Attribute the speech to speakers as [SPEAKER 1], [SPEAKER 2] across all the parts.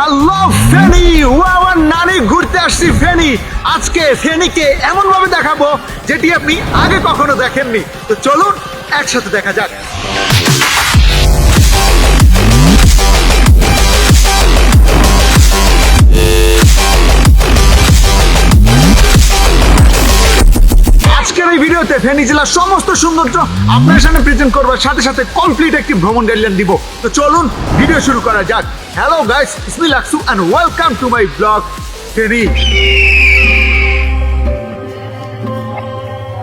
[SPEAKER 1] Hello, Feni. আমার নানি, ঘুরতে আসছি ফেনি। আজকে ফেনিকে এমন ভাবে দেখাবো যেটি আপনি আগে কখনো দেখেননি। তো চলুন, একসাথে দেখা যাক। এই ভিডিওতে ফেনী জেলার সমস্ত সৌন্দর্য আপনার সামনে প্রেজেন্ট করবার সাথে সাথে কমপ্লিট একটি ভ্রমণ গাইডলাইন দিব। তো চলুন ভিডিও শুরু করা যাক। Hello guys ইসমি লাকসু and welcome to my blog Feni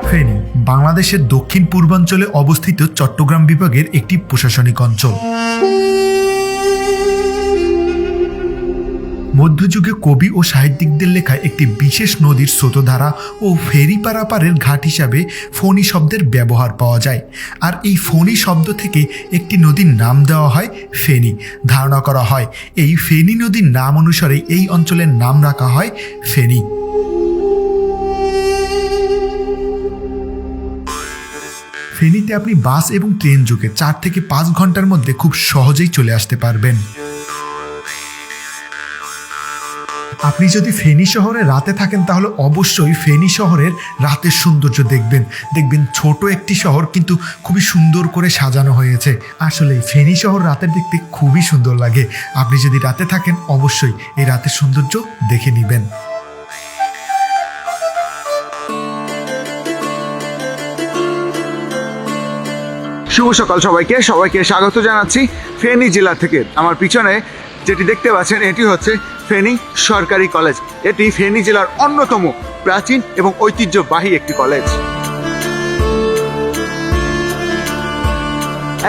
[SPEAKER 2] Feni, বাংলাদেশের দক্ষিণ পূর্বাঞ্চলে অবস্থিত চট্টগ্রাম বিভাগের একটি প্রশাসনিক অঞ্চল। মধ্যযুগে কবি ও সাহিত্যিকদের লেখায় একটি বিশেষ নদীর স্রোতধারা ও ফেরি পারাপারের ঘাট হিসাবে ফণি শব্দের ব্যবহার পাওয়া যায়। আর এই ফণি শব্দ থেকে একটি নদীর নাম দেওয়া হয় ফেনী। ধারণা করা হয় এই ফেনী নদীর নাম অনুসারে এই অঞ্চলের নাম রাখা হয় ফেনী। ফেনীতে আপনি বাস এবং ট্রেন যোগে চার থেকে পাঁচ ঘণ্টার মধ্যে খুব সহজেই চলে আসতে পারবেন। আপনি যদি ফেনী শহরে রাতে থাকেন, তাহলে অবশ্যই ফেনী শহরের রাতের সৌন্দর্য দেখবেন। দেখবেন ছোট একটি শহর কিন্তু খুবই সুন্দর করে সাজানো হয়েছে। আসলে ফেনী শহর রাতের দেখতে খুবই সুন্দর লাগে। আপনি যদি রাতে থাকেন, অবশ্যই এই রাতের সৌন্দর্য দেখে নেবেন।
[SPEAKER 1] শুভ সকাল সবাইকে। সবাইকে স্বাগত জানাচ্ছি ফেনী জেলা থেকে। আমার পিছনে যেটি দেখতে পাচ্ছেন, এটি হচ্ছে ফেনী সরকারি কলেজ। এটি ফেনী জেলার অন্যতম প্রাচীন এবং ঐতিহ্যবাহী একটি কলেজ।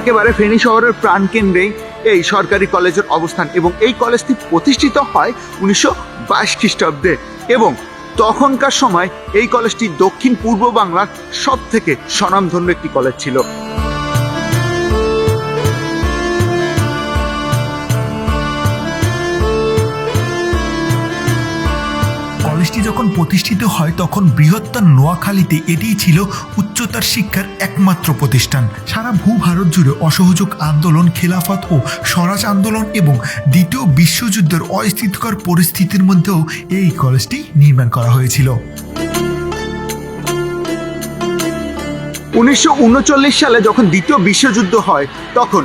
[SPEAKER 1] একেবারে ফেনী শহরের প্রাণকেন্দ্রেই এই সরকারি কলেজের অবস্থান এবং এই কলেজটি প্রতিষ্ঠিত হয় উনিশশো বাইশ খ্রিস্টাব্দে এবং তখনকার সময় এই কলেজটি দক্ষিণ পূর্ব বাংলার সব থেকে স্বনামধন্য একটি কলেজ ছিল।
[SPEAKER 2] কলেজটি যখন প্রতিষ্ঠিত হয়, তখন বৃহত্তর নোয়াখালীতে এটিই ছিল উচ্চতর শিক্ষার একমাত্র প্রতিষ্ঠান। সারা ভূ ভারত জুড়ে অসহযোগ আন্দোলন, খেলাফত ও স্বরাজ আন্দোলন এবং দ্বিতীয় বিশ্বযুদ্ধের অস্থিতিকর পরিস্থিতির মধ্যেও এই কলেজটি নির্মাণ করা হয়েছিল।
[SPEAKER 1] উনিশশো উনচল্লিশ সালে যখন দ্বিতীয় বিশ্বযুদ্ধ হয়, তখন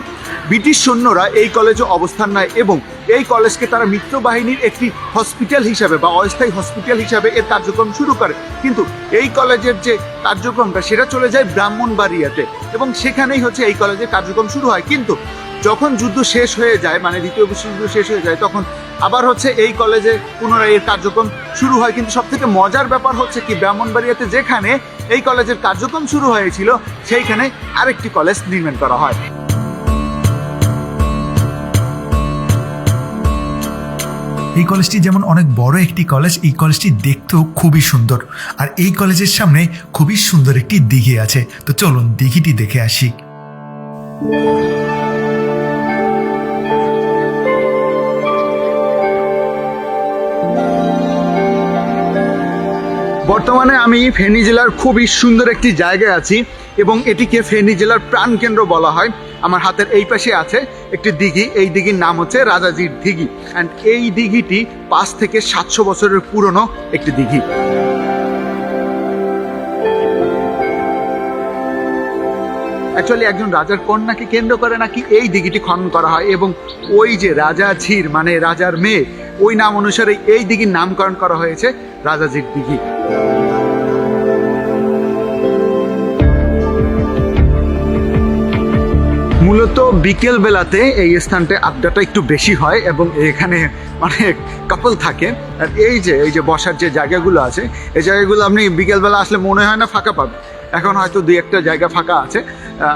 [SPEAKER 1] ব্রিটিশ সৈন্যরা এই কলেজে অবস্থান নেয় এবং এই কলেজকে তারা মিত্র বাহিনীর একটি হসপিটাল হিসাবে বা অস্থায়ী হসপিটাল হিসাবে এর কার্যক্রম শুরু করে। কিন্তু এই কলেজের যে কার্যক্রমটা, সেটা চলে যায় ব্রাহ্মণবাড়িয়াতে এবং সেখানেই হচ্ছে এই কলেজের কার্যক্রম শুরু হয়। কিন্তু যখন যুদ্ধ শেষ হয়ে যায় মানে দ্বিতীয় বিশ্বযুদ্ধ শেষ হয়ে যায়, তখন আবার হচ্ছে এই কলেজে পুনরায় এর কার্যক্রম শুরু হয়। কিন্তু সব থেকে মজার ব্যাপার হচ্ছে কি, ব্রাহ্মণবাড়িয়াতে যেখানে এই কলেজের কার্যক্রম শুরু হয়েছিল, সেইখানে আরেকটি কলেজ নির্মাণ করা হয়।
[SPEAKER 2] এই কলেজটি যেমন অনেক বড় একটি কলেজ এই কলেজটি দেখতেও খুবই সুন্দর। আর এই কলেজের সামনে খুবই সুন্দর একটি দিঘি আছে। তো চলুন দিঘিটি দেখে আসি।
[SPEAKER 1] বর্তমানে আমি ফেনী জেলার খুবই সুন্দর একটি জায়গায় আছি এবং এটিকে ফেনী জেলার প্রাণকেন্দ্র বলা হয়। আমার হাতের এই পাশে আছে একটি দিঘি। এই দিঘির নাম হচ্ছে রাজাজির দিঘি। অ্যান্ড এই দিঘিটি পাঁচ থেকে সাতশো বছরের পুরনো একটি দিঘি। অ্যাকচুয়ালি একজন রাজার কন্যাকে কেন্দ্র করে নাকি এই দিঘিটি খনন করা হয় এবং ওই যে রাজা ঝির মানে রাজার মেয়ে, ওই নাম অনুসারে এই দিঘির নামকরণ করা হয়েছে রাজাজির দিঘি। মূলত বিকেল বেলাতে এই স্থানটা আড্ডাটা একটু বেশি হয় এবং এখানে অনেক কাপল থাকে। আর এই যে এই যে বসার যে জায়গাগুলো আছে, এই জায়গাগুলো আপনি বিকেলবেলা আসলে মনে হয় না ফাঁকা পাবেন। এখন হয়তো দুই একটা জায়গা ফাঁকা আছে।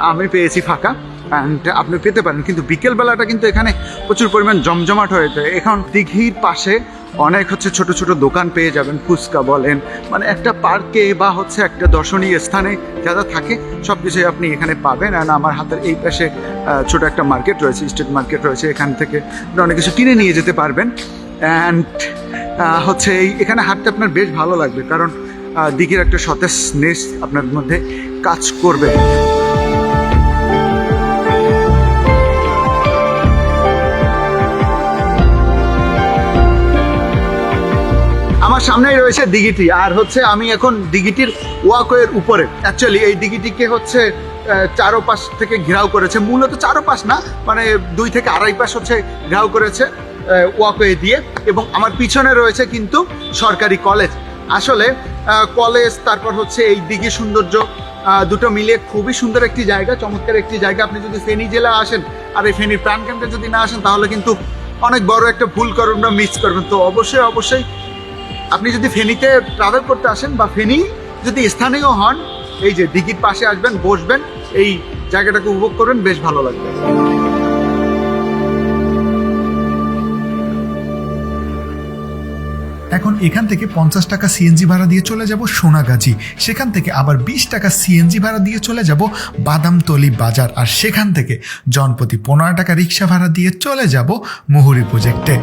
[SPEAKER 1] আমি পেয়েছি ফাঁকা। অ্যান্ড আপনি পেতে পারেন। কিন্তু বিকেলবেলাটা কিন্তু এখানে প্রচুর পরিমাণ জমজমাট হয়ে যায়। এখন দিঘির পাশে অনেক হচ্ছে ছোট ছোট দোকান পেয়ে যাবেন, ফুচকা বলেন। মানে একটা পার্কে বা হচ্ছে একটা দর্শনীয় স্থানে যারা থাকে সব কিছুই আপনি এখানে পাবেন। আর আমার হাতের এই পাশে ছোট একটা মার্কেট রয়েছে, স্ট্রিট মার্কেট রয়েছে, এখান থেকে অনেক কিছু কিনে নিয়ে যেতে পারবেন। অ্যান্ড হচ্ছে এই, এখানে হাঁটতে আপনার বেশ ভালো লাগবে, কারণ দিঘির একটা সতেজনেস আপনার মধ্যে কাজ করবে। আমার সামনেই রয়েছে দিঘিটি, আর হচ্ছে আমি এখন দিঘিটির ওয়াকওয়ের উপরে। অ্যাকচুয়ালি এই দিঘিটিকে হচ্ছে চারোপাশ থেকে ঘেরাও করেছে। মূলত চারোপাশ না মানে দুই থেকে আড়াই পাশ হচ্ছে ঘেরাও করেছে ওয়াকওয়ে দিয়ে। এবং আমার পিছনে রয়েছে কিন্তু সরকারি কলেজ। আসলে কলেজ, তারপর হচ্ছে এই দিঘি সৌন্দর্য দুটো মিলিয়ে খুবই সুন্দর একটি জায়গা, চমৎকার একটি জায়গা। আপনি যদি ফেনী জেলা আসেন, আর এই ফেনীর প্রাণকেন্দ্রে যদি না আসেন, তাহলে কিন্তু অনেক বড় একটা ভুল করবেন বা মিস করবেন। তো অবশ্যই অবশ্যই আপনি যদি ফেনীতে ট্রাভেল করতে আসেন বা ফেনী যদি স্থানীয় হন, এই যে দিঘির পাশে আসবেন, বসবেন, এই জায়গাটাকে উপভোগ করবেন, বেশ ভালো লাগবে।
[SPEAKER 2] এখন এখান থেকে পঞ্চাশ টাকা সিএনজি ভাড়া দিয়ে চলে যাব সোনাগাজী। সেখান থেকে আবার বিশ টাকা সিএনজি ভাড়া দিয়ে চলে যাব বাদামতলি বাজার। আর সেখান থেকে জনপ্রতি পনেরো টাকা রিক্সা ভাড়া দিয়ে চলে যাব মুহুরি প্রজেক্টে।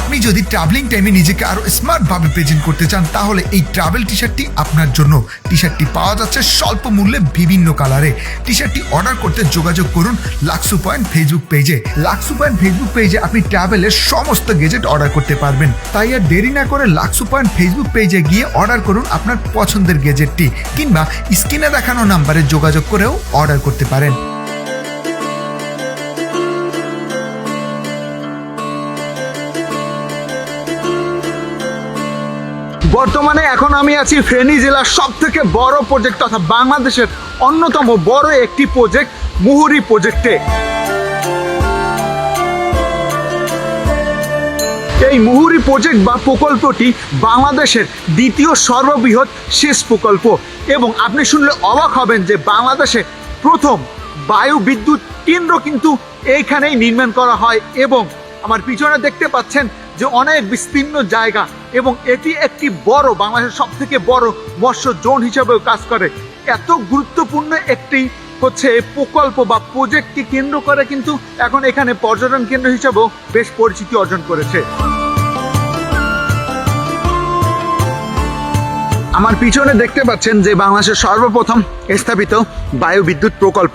[SPEAKER 2] আপনি যদি ট্রাভেলিং টাইমে নিজেকে আরও স্মার্টভাবে প্রেজেন্ট করতে চান, তাহলে এই ট্রাভেল টি শার্টটি আপনার জন্য। টি শার্টটি পাওয়া যাচ্ছে স্বল্প মূল্যে বিভিন্ন কালারে টি শার্টটি অর্ডার করতে যোগাযোগ করুন লাক্সু পয়েন্ট ফেসবুক পেজে লাক্সু পয়েন্ট ফেসবুক পেজে আপনি ট্রাভেলের সমস্ত গেজেট অর্ডার করতে পারবেন। তাই আর দেরি না করে লাক্সু পয়েন্ট ফেসবুক পেজে গিয়ে অর্ডার করুন আপনার পছন্দের গেজেটটি কিংবা স্ক্রিনে দেখানো নাম্বারে যোগাযোগ করেও অর্ডার করতে পারেন।
[SPEAKER 1] বর্তমানে এখন আমি আছি ফেনী জেলার সব থেকে বড় প্রজেক্ট তথা বাংলাদেশের অন্যতম বড় একটি প্রজেক্ট মুহুরি প্রজেক্টে এই মুহুরি প্রজেক্ট বা প্রকল্পটি বাংলাদেশের দ্বিতীয় সর্ববৃহৎ শেষ প্রকল্প এবং আপনি শুনলে অবাক হবেন যে বাংলাদেশে প্রথম বায়ু বিদ্যুৎ কেন্দ্র কিন্তু এইখানেই নির্মাণ করা হয় এবং আমার পিছনে দেখতে পাচ্ছেন যে অনেক বিস্তীর্ণ জায়গা এবং এটি একটি বড়, বাংলাদেশের সব থেকে বড় মৎস্য জোন হিসেবেও কাজ করে। এত গুরুত্বপূর্ণ একটি হচ্ছে প্রকল্প বা প্রজেক্টকে কেন্দ্র করে কিন্তু এখন এখানে পর্যটন কেন্দ্র হিসাবেও বেশ পরিচিতি অর্জন করেছে। আমার পিছনে দেখতে পাচ্ছেন যে বাংলাদেশের সর্বপ্রথম স্থাপিত বায়ু বিদ্যুৎ প্রকল্প।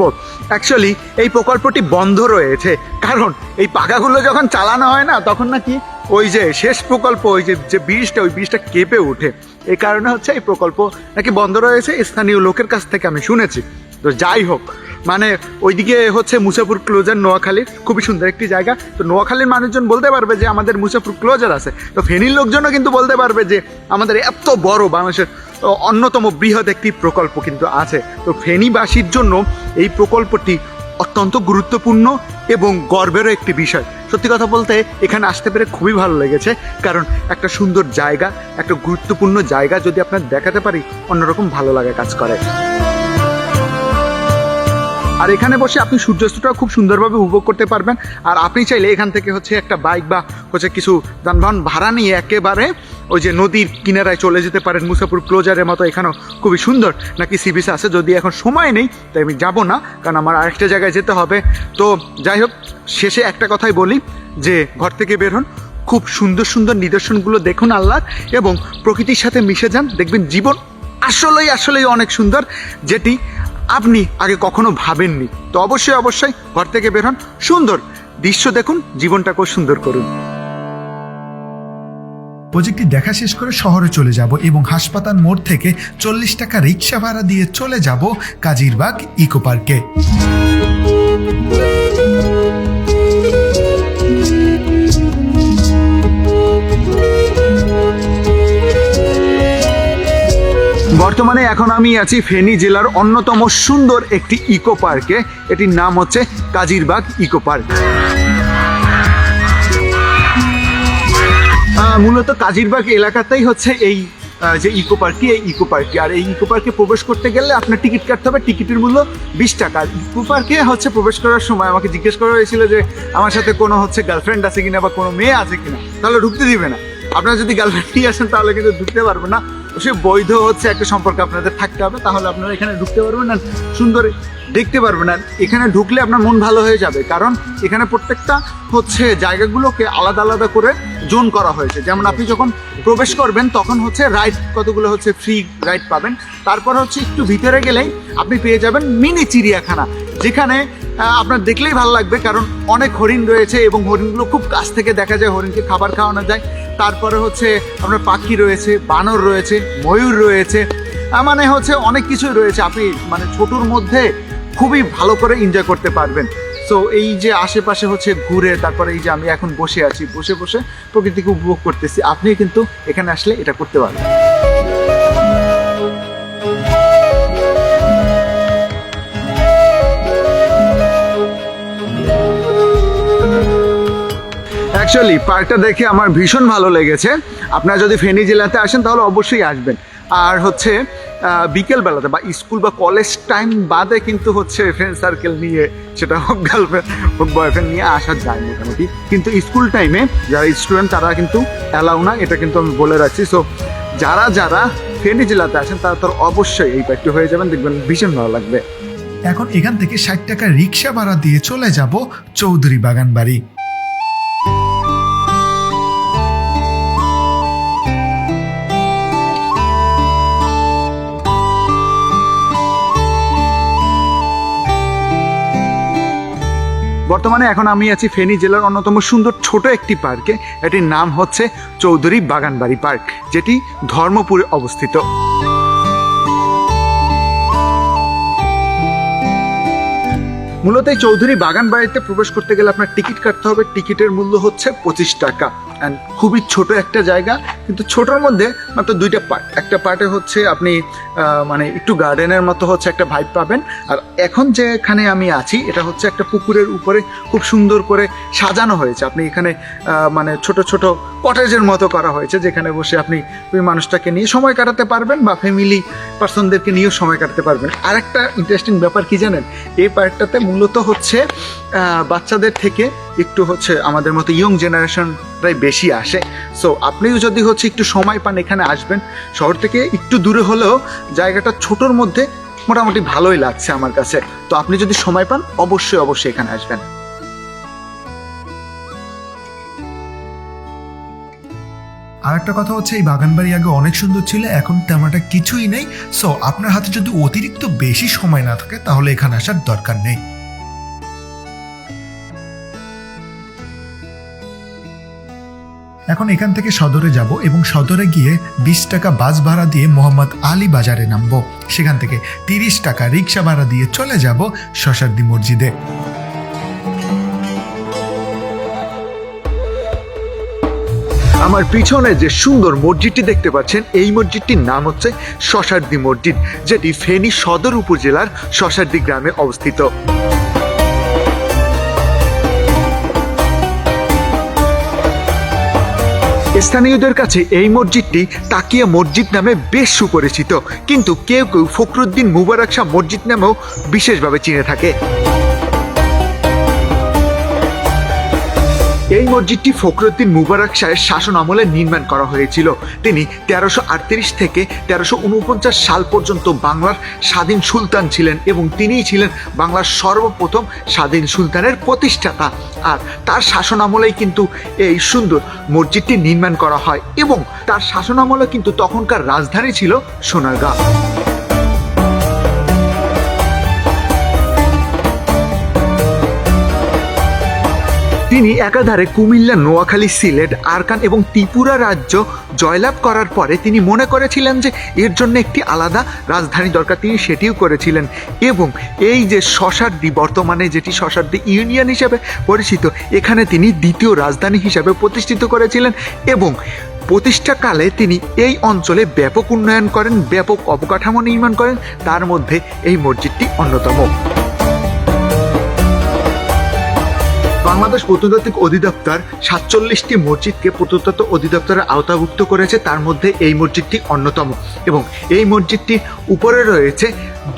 [SPEAKER 1] অ্যাকচুয়ালি এই প্রকল্পটি বন্ধ রয়েছে। কারণ এই পাখাগুলো যখন চালানো হয় না, তখন নাকি ওই যে শেষ প্রকল্প, ওই যে যে ব্রিজটা, ওই ব্রিজটা কেঁপে ওঠে। এই কারণে হচ্ছে এই প্রকল্প নাকি বন্ধ রয়েছে, স্থানীয় লোকের কাছ থেকে আমি শুনেছি। তো যাই হোক মানে ওইদিকে হচ্ছে মুসাফুর ক্লোজার নোয়াখালীর, খুবই সুন্দর একটি জায়গা। তো নোয়াখালীর মানুষজন বলতে পারবে যে আমাদের মুসাফুর ক্লোজার আছে। তো ফেনীর লোকজনও কিন্তু বলতে পারবে যে আমাদের এত বড় বাংলাদেশের অন্যতম বৃহৎ একটি প্রকল্প কিন্তু আছে। তো ফেনীবাসীর জন্য এই প্রকল্পটি অত্যন্ত গুরুত্বপূর্ণ এবং গর্বেরও একটি বিষয়। সত্যি কথা বলতে, এখানে আসতে পেরে খুবই ভালো লেগেছে, কারণ একটা সুন্দর জায়গা, একটা গুরুত্বপূর্ণ জায়গা যদি আপনার দেখাতে পারি, অন্যরকম ভালো লাগা কাজ করে। আর এখানে বসে আপনি সূর্যাস্তটাও খুব সুন্দরভাবে উপভোগ করতে পারবেন। আর আপনি চাইলে এখান থেকে হচ্ছে একটা বাইক বা হচ্ছে কিছু যানবাহন ভাড়া নিয়ে একেবারে ওই যে নদীর কিনারায় চলে যেতে পারেন। মুসাপুর ক্লোজারের মতো এখানেও খুবই সুন্দর। নাকি সি বিচ আছে, যদি এখন সময় নেই, তাই আমি যাব না, কারণ আমার আরেকটা জায়গায় যেতে হবে। তো যাই হোক, শেষে একটা কথাই বলি যে, ঘর থেকে বের হন। খুব সুন্দর সুন্দর নিদর্শনগুলো দেখুন আল্লাহ এবং প্রকৃতির সাথে মিশে যান। দেখবেন জীবন আসলেই আসলেই অনেক সুন্দর, যেটি আপনি আগে কখনো ভাবেননি। তো অবশ্যই অবশ্যই ঘর থেকে বের হন। সুন্দর দৃশ্য দেখুন, জীবনটাকেও সুন্দর করুন।
[SPEAKER 2] প্রজেক্টটি দেখা শেষ করে শহরে চলে যাব এবং হাসপাতাল মোড় থেকে চল্লিশ টাকা রিক্সা ভাড়া দিয়ে চলে যাব কাজিরবাগ ইকো পার্কে।
[SPEAKER 1] বর্তমানে এখন আমি আছি ফেনী জেলার অন্যতম সুন্দর একটি ইকো পার্কে। এটির নাম হচ্ছে কাজিরবাগ ইকো পার্ক। মূলত কাজিরবাগ এলাকাতেই হচ্ছে এই যে ইকো পার্কটি এই ইকো পার্কটি আর এই ইকো পার্কে প্রবেশ করতে গেলে আপনার টিকিট কাটতে হবে, টিকিটের মূল্য বিশ টাকা। ইকো পার্কে হচ্ছে প্রবেশ করার সময় আমাকে জিজ্ঞেস করা হয়েছিল যে, আমার সাথে কোনো হচ্ছে গার্লফ্রেন্ড আছে কিনা বা কোনো মেয়ে আছে কিনা? তাহলে ঢুকতে দিবে না। আপনারা যদি গার্লফ্রেন্ড নিয়ে আসেন, তাহলে কিন্তু ঢুকতে পারবে না। সে বৈধ হচ্ছে একটা সম্পর্ক আপনাদের থাকতে হবে, তাহলে আপনারা এখানে ঢুকতে পারবেন না, সুন্দর দেখতে পারবেন। আর এখানে ঢুকলে আপনার মন ভালো হয়ে যাবে, কারণ এখানে প্রত্যেকটা হচ্ছে জায়গাগুলোকে আলাদা আলাদা করে জোন করা হয়েছে। যেমন আপনি যখন প্রবেশ করবেন, তখন হচ্ছে রাইড কতগুলো হচ্ছে ফ্রি রাইড পাবেন। তারপর হচ্ছে একটু ভিতরে গেলেই আপনি পেয়ে যাবেন মিনি চিড়িয়াখানা, যেখানে আপনার দেখলেই ভালো লাগবে, কারণ অনেক হরিণ রয়েছে এবং হরিণগুলো খুব কাছ থেকে দেখা যায়, হরিণকে খাবার খাওয়ানো যায়। তারপরে হচ্ছে আপনার পাখি রয়েছে, বানর রয়েছে, ময়ূর রয়েছে মানে হচ্ছে অনেক কিছুই রয়েছে। আপনি মানে ছোটোর মধ্যে খুবই ভালো করে এনজয় করতে পারবেন। সো এই যে আশেপাশে হচ্ছে ঘুরে, তারপরে এই যে আমি এখন বসে আছি, বসে বসে প্রকৃতিকে উপভোগ করতেছি আপনি কিন্তু এখানে আসলে এটা করতে পারবেন। অ্যাকচুয়ালি পার্কটা দেখে আমার ভীষণ ভালো লেগেছে। আপনারা যদি ফেনী জেলাতে আসেন, তাহলে অবশ্যই আসবেন। আর হচ্ছে বিকেলবেলাতে বা স্কুল বা কলেজ টাইম বাদে কিন্তু হচ্ছে ফ্রেন্ড সার্কেল নিয়ে সেটা হোক গার্লফ্রেন্ড হোক বয়ফ্রেন্ড নিয়ে আসা যায় মোটামুটি। কিন্তু স্কুল টাইমে যারা স্টুডেন্ট তারা কিন্তু অ্যালাউ না। এটা কিন্তু আমি বলে রাখছি। সো যারা যারা ফেনী জেলাতে আসেন, তারা তো অবশ্যই এই পার্কটি হয়ে যাবেন। দেখবেন ভীষণ ভালো লাগবে।
[SPEAKER 2] এখন এখান থেকে ষাট টাকা রিক্সা ভাড়া দিয়ে চলে যাব চৌধুরী বাগান বাড়ি
[SPEAKER 1] বর্তমানে এখন আমি আছি ফেনী জেলার অন্যতম সুন্দর ছোট একটি পার্কে। এটির নাম হচ্ছে চৌধুরী বাগানবাড়ি পার্ক, যেটি ধর্মপুরে অবস্থিত। মূলত চৌধুরী বাগান বাড়িতে প্রবেশ করতে গেলে আপনার টিকিট কাটতে হবে। টিকিটের মূল্য হচ্ছে পঁচিশ টাকা। অ্যান্ড খুবই ছোট একটা জায়গা, কিন্তু ছোটোর মধ্যে মাত্র দুইটা পার্ট একটা পার্টে হচ্ছে আপনি মানে একটু গার্ডেনের মতো হচ্ছে একটা ভাইব পাবেন। আর এখন যেখানে আমি আছি, এটা হচ্ছে একটা পুকুরের উপরে খুব সুন্দর করে সাজানো হয়েছে। আপনি এখানে মানে ছোট ছোট কটেজের মতো করা হয়েছে, যেখানে বসে আপনি ওই মানুষটাকে নিয়ে সময় কাটাতে পারবেন বা ফ্যামিলি পার্সনদেরকে নিয়েও সময় কাটাতে পারবেন। আর একটা ইন্টারেস্টিং ব্যাপার কি জানেন? এই পার্কটাতে মূলত হচ্ছে বাচ্চাদের থেকে একটু হচ্ছে আমাদের মতো ইয়ং জেনারেশনরাই বেশি আসে। সো আপনিও যদি হচ্ছে একটু সময় পান এখানে আসবেন, শহর থেকে একটু দূরে হলেও জায়গাটা ছোটোর মধ্যে মোটামুটি ভালোই লাগছে আমার কাছে। তো আপনি যদি সময় পান, অবশ্যই অবশ্যই এখানে আসবেন।
[SPEAKER 2] আর একটা কথা হচ্ছে, এই বাগান বাড়ি আগে অনেক সুন্দর ছিল, এখন তেমনটা কিছুই নেই। সো আপনার হাতে যদি অতিরিক্ত বেশি সময় না থাকে, তাহলে এখানে আসার দরকার নেই। এখন এখান থেকে সদরে যাব এবং সদরে গিয়ে বিশ টাকা বাস ভাড়া দিয়ে মোহাম্মদ আলী বাজারে নামবো। সেখান থেকে তিরিশ টাকা রিক্সা ভাড়া দিয়ে চলে যাব শশার্দি মসজিদে।
[SPEAKER 1] আমার পিছনে যে সুন্দর মসজিদটি দেখতে পাচ্ছেন, এই মসজিদটির নাম হচ্ছে শশার্দি মসজিদ, যেটি ফেনী সদর উপজেলার শশার্দি গ্রামে অবস্থিত। স্থানীয়দের কাছে এই মসজিদটি তাকিয়া মসজিদ নামে বেশ সুপরিচিত, কিন্তু কেউ কেউ ফখরুদ্দিন মুবারক শাহ মসজিদ নামেও বিশেষভাবে চিনে থাকে। মসজিদটি ফখরুদ্দিন মুবারক শাহের শাসন আমলে নির্মাণ করা হয়েছিল। তিনি তেরোশো আটত্রিশ থেকে তেরোশো উনপঞ্চাশ সাল পর্যন্ত বাংলার স্বাধীন সুলতান ছিলেন এবং তিনিই ছিলেন বাংলার সর্বপ্রথম স্বাধীন সুলতানের প্রতিষ্ঠাতা। আর তার শাসন আমলেই কিন্তু এই সুন্দর মসজিদটি নির্মাণ করা হয় এবং তার শাসন আমলে কিন্তু তখনকার রাজধানী ছিল সোনারগাঁ তিনি একাধারে কুমিল্লা, নোয়াখালী, সিলেট, আরকান এবং ত্রিপুরা রাজ্য জয়লাভ করার পরে তিনি মনে করেছিলেন যে এর জন্য একটি আলাদা রাজধানী দরকার। তিনি সেটিও করেছিলেন এবং এই যে শশার্দি বর্তমানে যেটি শশার্দি ইউনিয়ন হিসাবে পরিচিত, এখানে তিনি দ্বিতীয় রাজধানী হিসাবে প্রতিষ্ঠিত করেছিলেন এবং প্রতিষ্ঠাকালে তিনি এই অঞ্চলে ব্যাপক উন্নয়ন করেন, ব্যাপক অবকাঠামো নির্মাণ করেন, তার মধ্যে এই মসজিদটি অন্যতম। বাংলাদেশ প্রত্নতাত্ত্বিক অধিদপ্তর সাতচল্লিশটি মসজিদকে প্রত্নতত্ত্ব অধিদপ্তরের আওতাভুক্ত করেছে। তার মধ্যে এই মসজিদটি অন্যতম এবং এই মসজিদটির উপরে রয়েছে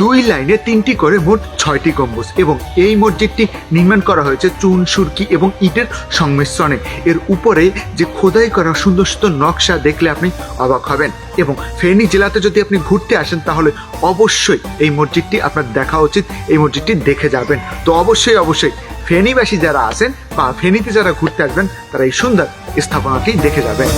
[SPEAKER 1] দুই লাইনে তিনটি করে মোট ছয়টি গম্বুজ এবং এই মসজিদটি নির্মাণ করা হয়েছে চুন, সুরকি এবং ইটের সংমিশ্রণে। এর উপরে যে খোদাই করা সুন্দর সুন্দর নকশা দেখলে আপনি অবাক হবেন এবং ফেনী জেলাতে যদি আপনি ঘুরতে আসেন তাহলে অবশ্যই এই মসজিদটি আপনার দেখা উচিত, এই মসজিদটি দেখে যাবেন। তো অবশ্যই অবশ্যই ফেনীবাসী যারা আছেন বা ফেনীতে যারা ঘুরতে আসবেন, তারা এই সুন্দর স্থাপনাটি দেখে যাবেন।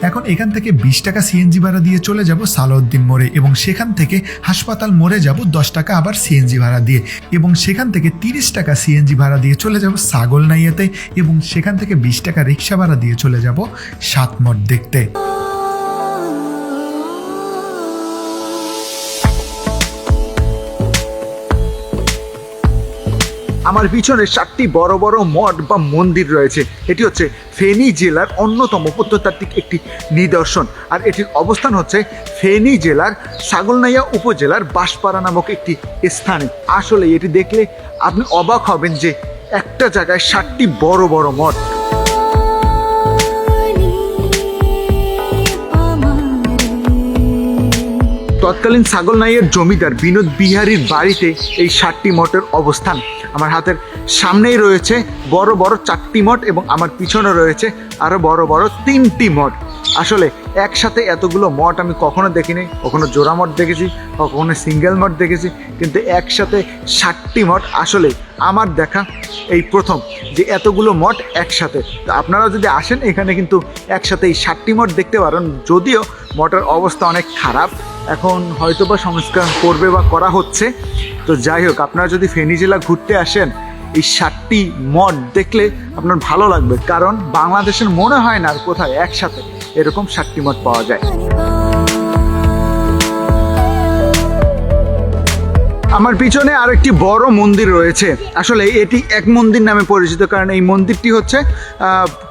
[SPEAKER 2] এখন এখান থেকে বিশ টাকা সিএনজি ভাড়া দিয়ে চলে যাব সালাউদ্দিন মোড়ে এবং সেখান থেকে হাসপাতাল মোড়ে যাব দশ টাকা আবার সিএনজি ভাড়া দিয়ে এবং সেখান থেকে তিরিশ টাকা সিএনজি ভাড়া দিয়ে চলে যাব সাগল নাইয়াতে এবং সেখান থেকে বিশ টাকা রিক্সা ভাড়া দিয়ে চলে যাব সাতমঠ দেখতে।
[SPEAKER 1] আমার পিছনে চারটি বড় বড় মঠ বা মন্দির রয়েছে। এটি হচ্ছে ফেনী জেলার অন্যতম প্রত্নতাত্ত্বিক একটি নিদর্শন। আর এটির অবস্থান হচ্ছে ফেনী জেলার সাগলনাইয়া উপজেলার বাঁশপাড়া নামক একটি স্থানে। আসলে এটি দেখলে আপনি অবাক হবেন যে একটা জায়গায় ষাটটি বড় বড় মঠ। তৎকালীন ছাগলনাইয়ের জমিদার বিনোদ বিহারীর বাড়িতে এই ষাটটি মঠের অবস্থান। আমার হাতের সামনেই রয়েছে বড় বড় চারটি মঠ এবং আমার পিছনে রয়েছে আরও বড় বড় তিনটি মঠ। আসলে, একসাথে এতগুলো মঠ আমি কখনো দেখিনি, কখনো জোড়া মঠ দেখেছি, কখনো সিঙ্গেল মঠ দেখেছি, কিন্তু একসাথে ষাটটি মঠ আসলে আমার দেখা এই প্রথম যে এতগুলো মঠ একসাথে। তো আপনারা যদি আসেন, এখানে কিন্তু একসাথে এই ষাটটি মঠ দেখতে পারেন। যদিও মঠের অবস্থা অনেক খারাপ, এখন হয়তো বা সংস্কার করবে বা করা হচ্ছে। তো যাই হোক, আপনারা যদি ফেনী জেলা ঘুরতে আসেন, এই ষাটটি মঠ দেখলে আপনার ভালো লাগবে, কারণ বাংলাদেশের মনে হয় না আর কোথায়, একসাথে। এরকম মঠ পাওয়া যায়। আমার পিছনে আরেকটি বড় মন্দির রয়েছে। আসলে এটি এক মন্দির নামে পরিচিত, কারণ এই মন্দিরটি হচ্ছে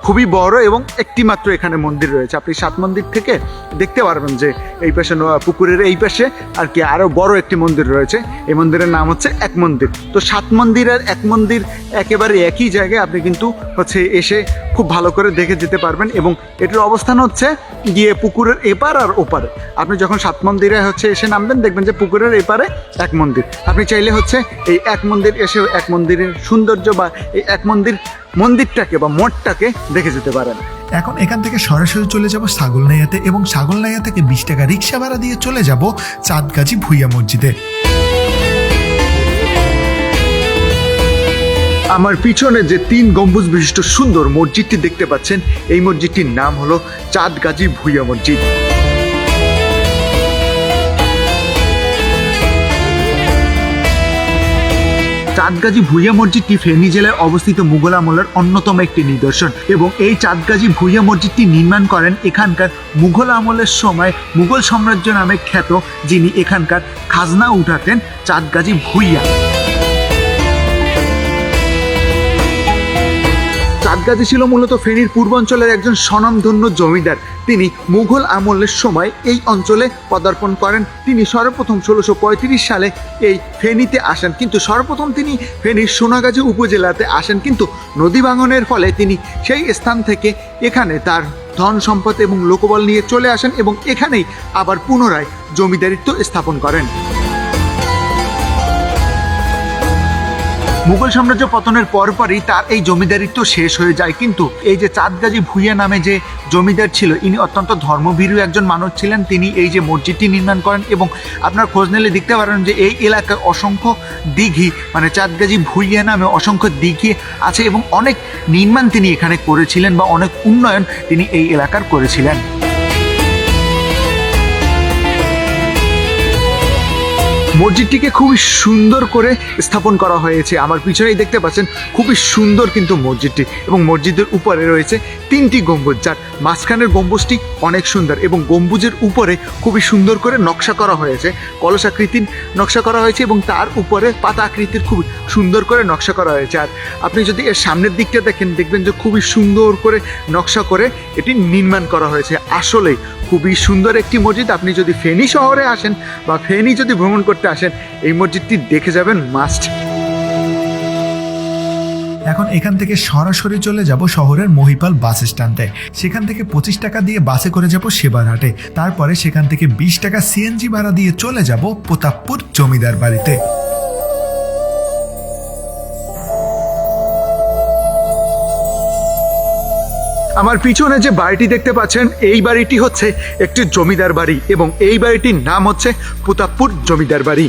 [SPEAKER 1] খুবই বড় এবং একটি মাত্র এখানে মন্দির রয়েছে। আপনি সাত মন্দির থেকে দেখতে পারবেন যে এই পাশে পুকুরের এই পাশে আর কি আরও বড় একটি মন্দির রয়েছে। এই মন্দিরের নাম হচ্ছে এক মন্দির। তো সাত মন্দিরের এক মন্দির একেবারে একই জায়গায় আপনি কিন্তু হচ্ছে এসে খুব ভালো করে দেখে যেতে পারবেন এবং এটির অবস্থান হচ্ছে গিয়ে পুকুরের এপার আর ওপারে। আপনি যখন সাত মন্দিরে হচ্ছে এসে নামবেন, দেখবেন যে পুকুরের এপারে এক মন্দির। আপনি চাইলে হচ্ছে এই এক মন্দির এসে এক মন্দিরের সৌন্দর্য বা এই এক মন্দির মন্দিরটাকে বা মঠটাকে দেখে যেতে পারেন।
[SPEAKER 2] এখন এখান থেকে সরাসরি চলে যাব ছাগলনাইয়াতে এবং ছাগলনাইয়া থেকে বিশ টাকা রিক্সা ভাড়া দিয়ে চলে যাব চাঁদগাছি ভুইয়া মসজিদে।
[SPEAKER 1] আমার পিছনে যে তিন গম্বুজ বিশিষ্ট সুন্দর মসজিদটি দেখতে পাচ্ছেন এই মসজিদটির নাম হলো চাঁদ গাজী ভুইয়া মসজিদ। চাঁদগাজী ভুইয়া মসজিদটি ফেনী জেলায় অবস্থিত মুঘল আমলের অন্যতম একটি নিদর্শন এবং এই চাঁদগাজী ভুইয়া মসজিদটি নির্মাণ করেন এখানকার মুঘল আমলের সময় মুঘল সাম্রাজ্য নামে খ্যাত, যিনি এখানকার খাজনা উঠাতেন চাঁদগাজী ভুইয়া। চাঁদগাজী ছিল মূলত ফেনীর পূর্বাঞ্চলের একজন স্বনামধন্য জমিদার। তিনি মুঘল আমলের সময় এই অঞ্চলে পদার্পণ করেন। তিনি সর্বপ্রথম ষোলোশো সালে এই ফেনীতে আসেন। কিন্তু সর্বপ্রথম তিনি ফেনীর সোনাগাজী উপজেলাতে আসেন। কিন্তু নদী ভাঙনের ফলে তিনি সেই স্থান থেকে এখানে তার ধন সম্পদ এবং লোকবল নিয়ে চলে আসেন এবং এখানেই আবার পুনরায় জমিদারিত্ব স্থাপন করেন। মুঘল সাম্রাজ্য পতনের পরপরই তার এই জমিদারিত্ব শেষ হয়ে যায়। কিন্তু এই যে চাঁদগাজী ভুইয়া নামে যে জমিদার ছিল, ইনি অত্যন্ত ধর্মভীরু একজন মানুষ ছিলেন। তিনি এই যে মসজিদটি নির্মাণ করেন এবং আপনার খোঁজ নিলে দেখতে পারেন যে এই এলাকায় অসংখ্য দিঘি মানে চাঁদগাজী ভুইয়া নামে অসংখ্য দিঘি আছে এবং অনেক নির্মাণ তিনি এখানে করেছিলেন বা অনেক উন্নয়ন তিনি এই এলাকার করেছিলেন। মসজিদটিকে খুবই সুন্দর করে স্থাপন করা হয়েছে। আমার পিছনেই দেখতে পাচ্ছেন খুবই সুন্দর কিন্তু মসজিদটি এবং মসজিদের উপরে রয়েছে তিনটি গম্বুজ, যার মাঝখানের গম্বুজটি অনেক সুন্দর এবং গম্বুজের উপরে খুবই সুন্দর করে নকশা করা হয়েছে। কলসাকৃতির নকশা করা হয়েছে এবং তার উপরে পাতা আকৃতির খুব সুন্দর করে নকশা করা হয়েছে। আর আপনি যদি এর সামনের দিকটা দেখেন, দেখবেন যে খুবই সুন্দর করে নকশা করে এটি নির্মাণ করা হয়েছে। আসলেই খুবই সুন্দর একটি মসজিদ। আপনি যদি ফেনী শহরে আসেন বা ফেনী যদি ভ্রমণ করতে আসেন, এই মসজিদটি দেখে যাবেন মাস্ট
[SPEAKER 2] এখন এখান থেকে সরাসরি চলে যাব শহরের মহিপাল বাস স্ট্যান্ডে। সেখান থেকে পঁচিশ টাকা দিয়ে বাসে করে যাব সেবারহাটে তারপরে সেখান থেকে বিশ টাকা সিএনজি ভাড়া দিয়ে চলে যাব প্রতাপপুর জমিদার বাড়িতে।
[SPEAKER 1] আমার পিছনে যে বাড়িটি দেখতে পাচ্ছেন, এই বাড়িটি হচ্ছে একটি জমিদার বাড়ি এবং এই বাড়িটির নাম হচ্ছে প্রতাপপুর জমিদার বাড়ি।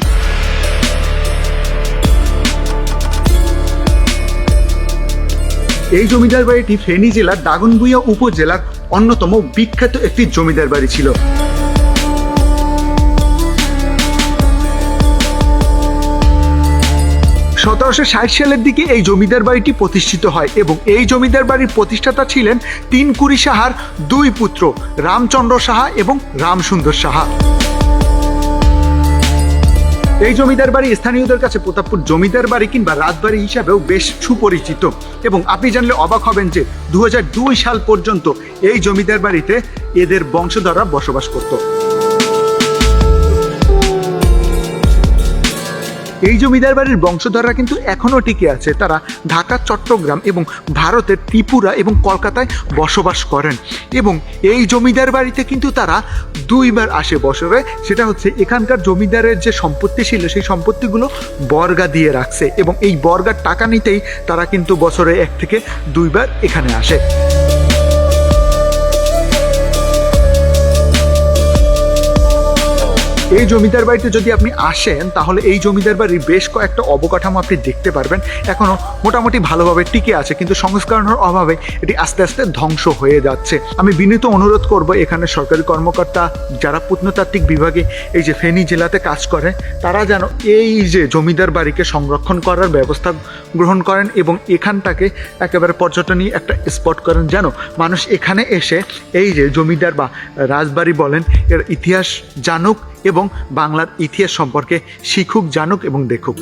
[SPEAKER 1] এই জমিদার বাড়িটি ফেনী জেলার দাগনভূঞা উপজেলার অন্যতম বিখ্যাত একটি জমিদার বাড়ি ছিল। সতেরোশো ষাট সালের দিকে এই জমিদার বাড়িটি প্রতিষ্ঠিত হয় এবং এই জমিদার বাড়ির প্রতিষ্ঠাতা ছিলেন তিন কুড়ি সাহার দুই পুত্র, রামচন্দ্র সাহা এবং রামসুন্দর সাহা। এই জমিদার বাড়ি স্থানীয়দের কাছে প্রতাপপুর জমিদার বাড়ি কিংবা রাজবাড়ি হিসাবেও বেশ সুপরিচিত এবং আপনি জানলে অবাক হবেন যে দু হাজার দুই সাল পর্যন্ত এই জমিদার বাড়িতে এদের বংশধররা বসবাস করত। এই জমিদার বাড়ির বংশধররা কিন্তু এখনও টিকে আছে। তারা ঢাকা, চট্টগ্রাম এবং ভারতের ত্রিপুরা এবং কলকাতায় বসবাস করেন এবং এই জমিদার বাড়িতে কিন্তু তারা দুইবার আসে বছরে। সেটা হচ্ছে এখানকার জমিদারের যে সম্পত্তি ছিল, সেই সম্পত্তিগুলো বর্গা দিয়ে রাখছে এবং এই বর্গার টাকা নিতেই তারা কিন্তু বছরে এক থেকে দুইবার এখানে আসে। এই জমিদার বাড়িতে যদি আপনি আসেন, তাহলে এই জমিদার বাড়ির বেশ কয়েকটা অবকাঠামো আপনি দেখতে পারবেন। এখনও মোটামুটি ভালোভাবে টিকে আছে, কিন্তু সংস্করণের অভাবে এটি আস্তে আস্তে ধ্বংস হয়ে যাচ্ছে। আমি বিনীত অনুরোধ করব এখানে সরকারি কর্মকর্তা, যারা প্রত্নতাত্ত্বিক বিভাগে এই যে ফেনী জেলাতে কাজ করে, তারা যেন এই যে জমিদার বাড়িকে সংরক্ষণ করার ব্যবস্থা গ্রহণ করেন এবং এখানটাকে একেবারে পর্যটনই একটা স্পট করেন, যেন মানুষ এখানে এসে এই যে জমিদার বা রাজবাড়ি বলেন, এর ইতিহাস জানুক এবং বাংলার ইতিহাস সম্পর্কে শিখুক জানুক এবং দেখুক।